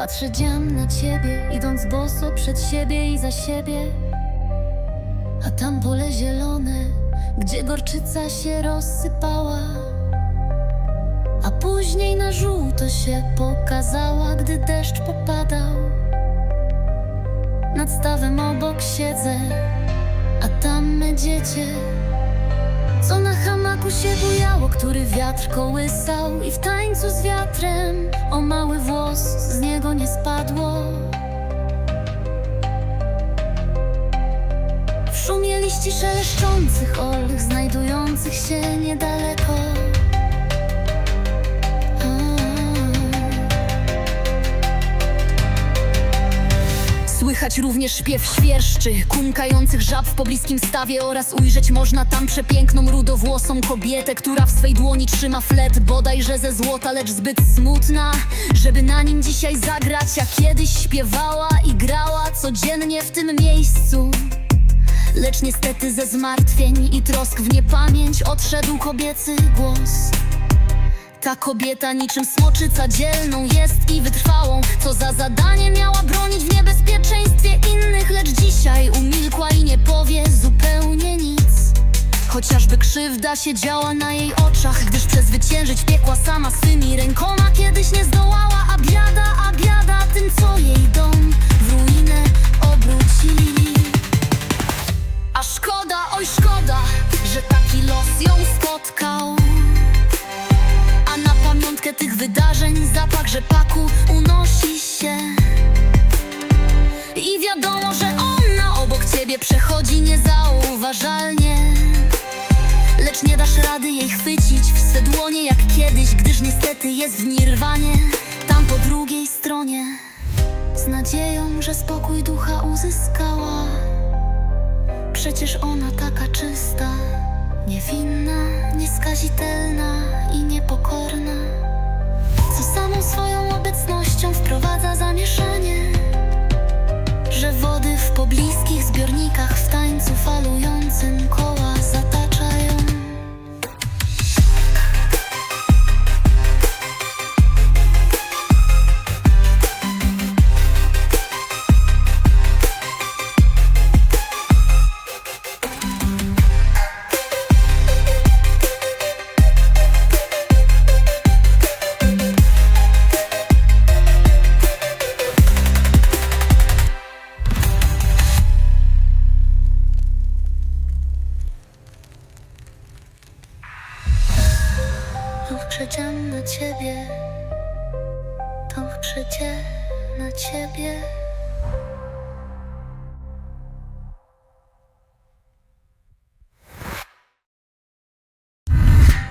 Patrzę dziam na ciebie, idąc boso przed siebie i za siebie. A tam pole zielone, gdzie gorczyca się rozsypała. A później na żółto się pokazała, gdy deszcz popadał. Nad stawem obok siedzę, a tam me dziecię. Co na hamaku się bujało, który wiatr kołysał I w tańcu z wiatrem o mały włos z niego nie spadło. W szumie liści szeleszczących olch Również śpiew świerszczy, kumkających żab w pobliskim stawie oraz ujrzeć można tam przepiękną rudowłosą kobietę, która w swej dłoni trzyma flet bodajże ze złota, lecz zbyt smutna, żeby na nim dzisiaj zagrać, a kiedyś śpiewała i grała codziennie w tym miejscu. Lecz niestety ze zmartwień i trosk w niepamięć odszedł kobiecy głos. Ta kobieta niczym smoczyca dzielną jest i wytrwałą Co za zadanie miała bronić krzywda się działa na jej oczach Gdyż przezwyciężyć piekła sama swymi rękoma dasz rady jej chwycić w swe dłonie jak kiedyś Gdyż niestety jest w nirwanie. Tam po drugiej stronie Z nadzieją, że spokój ducha uzyskała. Przecież ona taka czysta Niewinna, nieskazitelna i niepokorna. Co samą swoją obecnością wprowadza Przeciam na ciebie, to przecie na ciebie.